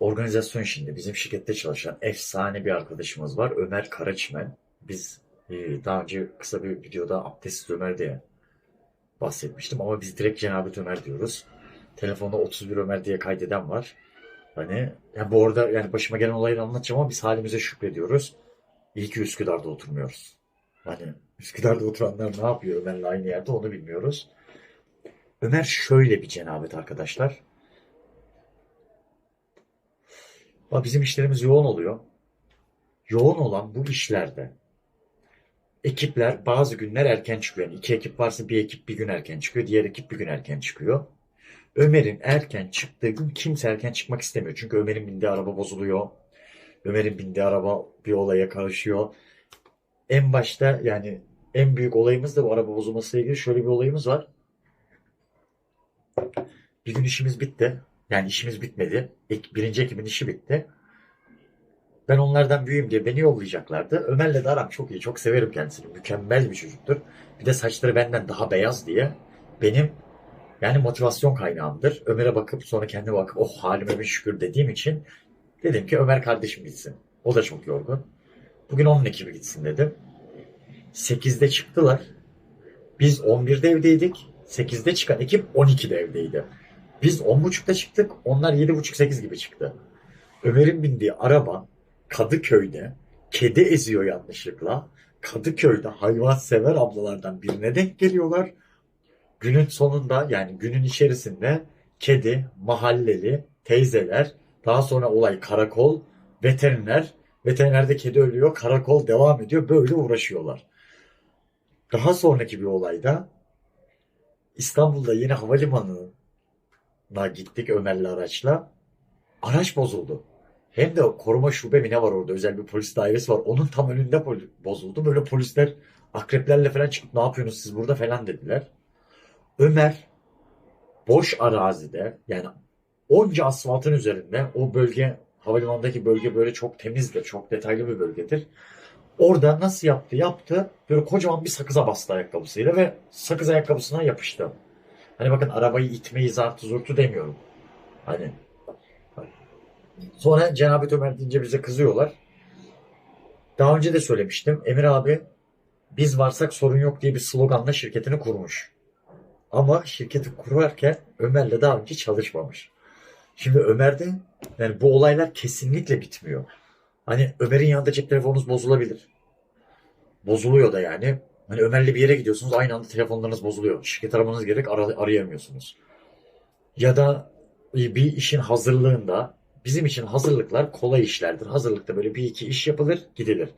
organizasyon işinde bizim şirkette çalışan efsane bir arkadaşımız var. Ömer Karaçimen. Biz e, daha önce kısa bir videoda Abdestsiz Ömer diye bahsetmiştim ama biz direkt Cenab-ı Ömer diyoruz. Telefonda 31 Ömer diye kaydeden var. Hani ya bu arada yani başıma gelen olayı anlatacağım ama biz halimize şükrediyoruz. İyi ki Üsküdar'da oturmuyoruz. Hani Üsküdar'da oturanlar ne yapıyor Ömer'le aynı yerde onu bilmiyoruz. Ömer şöyle bir cenabet arkadaşlar. Bak bizim işlerimiz yoğun oluyor. Yoğun olan bu işlerde ekipler bazı günler erken çıkıyor. Yani iki ekip varsa bir ekip bir gün erken çıkıyor, diğer ekip bir gün erken çıkıyor. Ömer'in erken çıktığı gün kimse erken çıkmak istemiyor. Çünkü Ömer'in bindiği araba bozuluyor. Ömer'in bindiği araba bir olaya karışıyor. En başta yani en büyük olayımız da bu araba bozulmasıyla ilgili şöyle bir olayımız var. Bir gün işimiz bitti. Yani işimiz bitmedi. Ek- Birinci ekibin işi bitti. Ben onlardan büyüğüm diye beni yollayacaklardı. Ömer'le de aram çok iyi. Çok severim kendisini. Mükemmel bir çocuktur. Bir de saçları benden daha beyaz diye benim yani motivasyon kaynağımdır. Ömer'e bakıp sonra kendime bakıp oh halime bir şükür dediğim için dedim ki Ömer kardeşim gitsin. O da çok yorgun. Bugün onun ekibi gitsin dedim. 8'de çıktılar. Biz 11'de evdeydik. 8'de çıkan ekip 12'de evdeydi. Biz 10.30'da çıktık. Onlar 7.30-8 gibi çıktı. Ömer'in bindiği araba Kadıköy'de kedi eziyor yanlışlıkla. Kadıköy'de hayvansever ablalardan birine denk geliyorlar. Günün sonunda yani günün içerisinde kedi, mahalleli, teyzeler, daha sonra olay karakol, veteriner, veterinerde kedi ölüyor, karakol devam ediyor. Böyle uğraşıyorlar. Daha sonraki bir olayda İstanbul'da yeni havalimanına gittik Ömer'le araçla. Araç bozuldu. Hem de koruma şube mi ne var orada özel bir polis dairesi var. Onun tam önünde bozuldu. Böyle polisler akreplerle falan çıkıp ne yapıyorsunuz siz burada falan dediler. Ömer boş arazide yani onca asfaltın üzerinde o bölge havalimanındaki bölge böyle çok temizdir. Çok detaylı bir bölgedir. Orada nasıl yaptı? Yaptı. Böyle kocaman bir sakıza bastı ayakkabısıyla ve sakız ayakkabısına yapıştı. Hani bakın arabayı itmeyi zartı zurtu demiyorum. Hani Sonra Cenab-ı Ömer deyince bize kızıyorlar. Daha önce de söylemiştim. Emir abi biz varsak sorun yok diye bir sloganla şirketini kurmuş. Ama şirketi kurarken Ömer'le daha önce çalışmamış. Şimdi Ömer'de yani bu olaylar kesinlikle bitmiyor. Hani Ömer'in yanında cep telefonunuz bozulabilir. Bozuluyor da yani. Hani Ömer'le bir yere gidiyorsunuz aynı anda telefonlarınız bozuluyor. Şirket aramanız gerek ara- arayamıyorsunuz. Ya da bir işin hazırlığında bizim için hazırlıklar kolay işlerdir. Hazırlıkta böyle bir iki iş yapılır gidilir.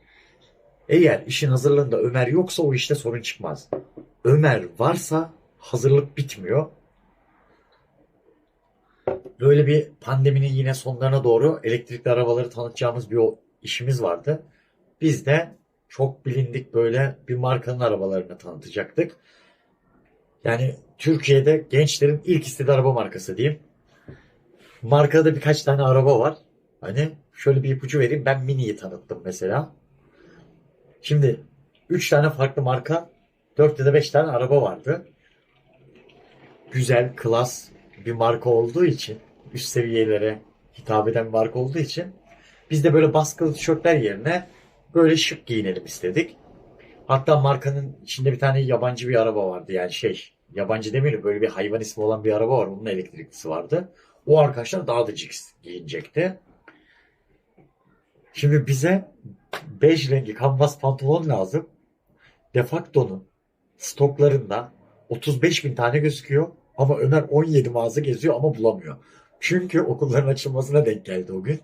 Eğer işin hazırlığında Ömer yoksa o işte sorun çıkmaz. Ömer varsa hazırlık bitmiyor. Böyle bir pandeminin yine sonlarına doğru elektrikli arabaları tanıtacağımız bir o işimiz vardı. Biz de çok bilindik böyle bir markanın arabalarını tanıtacaktık. Yani Türkiye'de gençlerin ilk istediği araba markası diyeyim. Markada birkaç tane araba var. Hani şöyle bir ipucu vereyim. Ben Mini'yi tanıttım mesela. Şimdi 3 tane farklı marka, 4 ya da 5 tane araba vardı. Güzel, klas bir marka olduğu için, üst seviyelere hitap eden bir marka olduğu için biz de böyle baskılı tişörtler yerine böyle şık giyinelim istedik. Hatta markanın içinde bir tane yabancı bir araba vardı. Yani şey, yabancı demeyelim böyle bir hayvan ismi olan bir araba var. Onun elektriklisi vardı. O arkadaşlar daha da cix giyinecekti. Şimdi bize bej rengi kanvas pantolon lazım. Defacto'nun stoklarında 35 bin tane gözüküyor. Ama Ömer 17 mağaza geziyor ama bulamıyor. Çünkü okulların açılmasına denk geldi o gün.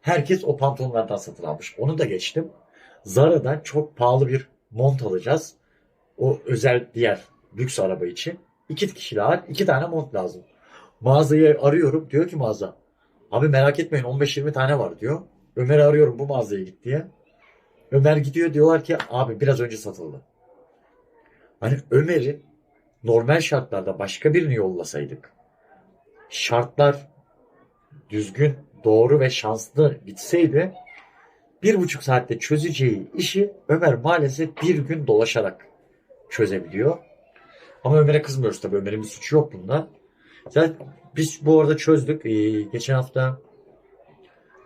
Herkes o pantolonlardan satın almış. Onu da geçtim. Zara'dan çok pahalı bir mont alacağız. O özel diğer lüks araba için. İki kişi daha iki tane mont lazım. Mağazayı arıyorum. Diyor ki mağaza. Abi merak etmeyin 15-20 tane var diyor. Ömer'i arıyorum bu mağazaya git diye. Ömer gidiyor diyorlar ki abi biraz önce satıldı. Hani Ömer'i normal şartlarda başka birini yollasaydık. Şartlar düzgün, doğru ve şanslı bitseydi bir buçuk saatte çözeceği işi Ömer maalesef bir gün dolaşarak çözebiliyor. Ama Ömer'e kızmıyoruz tabii. Ömer'in bir suçu yok bunda. Zaten biz bu arada çözdük. Ee, geçen hafta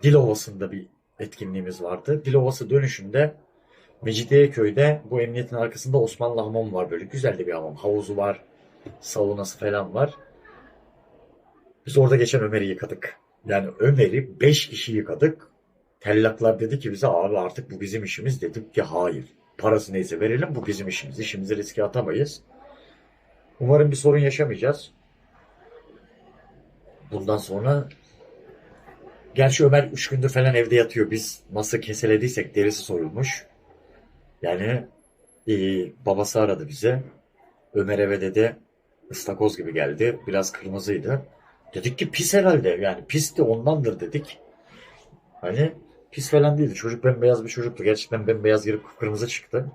Dilovası'nda bir etkinliğimiz vardı. Dilovası dönüşünde Mecidiyeköy'de bu emniyetin arkasında Osmanlı hamamı var böyle. Güzel de bir hamam. Havuzu var. Saunası falan var. Biz orada geçen Ömer'i yıkadık. Yani Ömer'i 5 kişi yıkadık. Tellaklar dedi ki bize abi artık bu bizim işimiz. Dedik ki hayır. Parası neyse verelim bu bizim işimiz. İşimizi riske atamayız. Umarım bir sorun yaşamayacağız. Bundan sonra Gerçi Ömer 3 gündür falan evde yatıyor. Biz nasıl keselediysek derisi soyulmuş. Yani e, babası aradı bize. Ömer eve dedi ıstakoz gibi geldi. Biraz kırmızıydı. Dedik ki pis herhalde. Yani pisti ondandır dedik. Hani pis falan değildi. Çocuk bembeyaz bir çocuktu. Gerçekten bembeyaz girip kırmızı çıktı.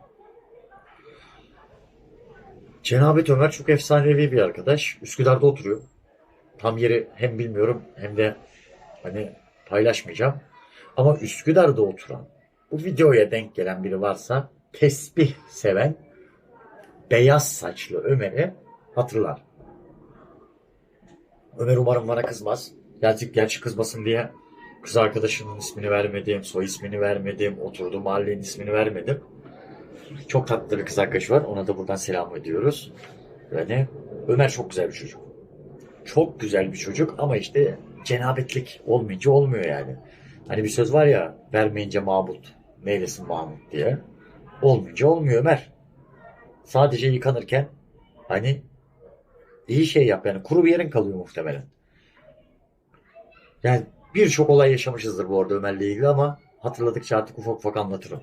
Cenabet Ömer çok efsanevi bir arkadaş. Üsküdar'da oturuyor. Tam yeri hem bilmiyorum hem de hani paylaşmayacağım. Ama Üsküdar'da oturan bu videoya denk gelen biri varsa tesbih seven beyaz saçlı Ömer'i hatırlar. Ömer umarım bana kızmaz. Gerçi, gerçi kızmasın diye kız arkadaşının ismini vermedim, soy ismini vermedim, oturduğu mahallenin ismini vermedim. Çok tatlı bir kız arkadaşı var. Ona da buradan selam ediyoruz. Yani Ömer çok güzel bir çocuk. Çok güzel bir çocuk ama işte cenabetlik olmayınca olmuyor yani. Hani bir söz var ya vermeyince Mahmut, meylesin Mahmut diye. Olmayınca olmuyor Ömer. Sadece yıkanırken hani iyi şey yap yani kuru bir yerin kalıyor muhtemelen. Yani birçok olay yaşamışızdır bu arada Ömer'le ilgili ama hatırladıkça artık ufak ufak anlatırım.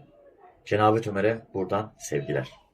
Cenabet Ömer'e buradan sevgiler.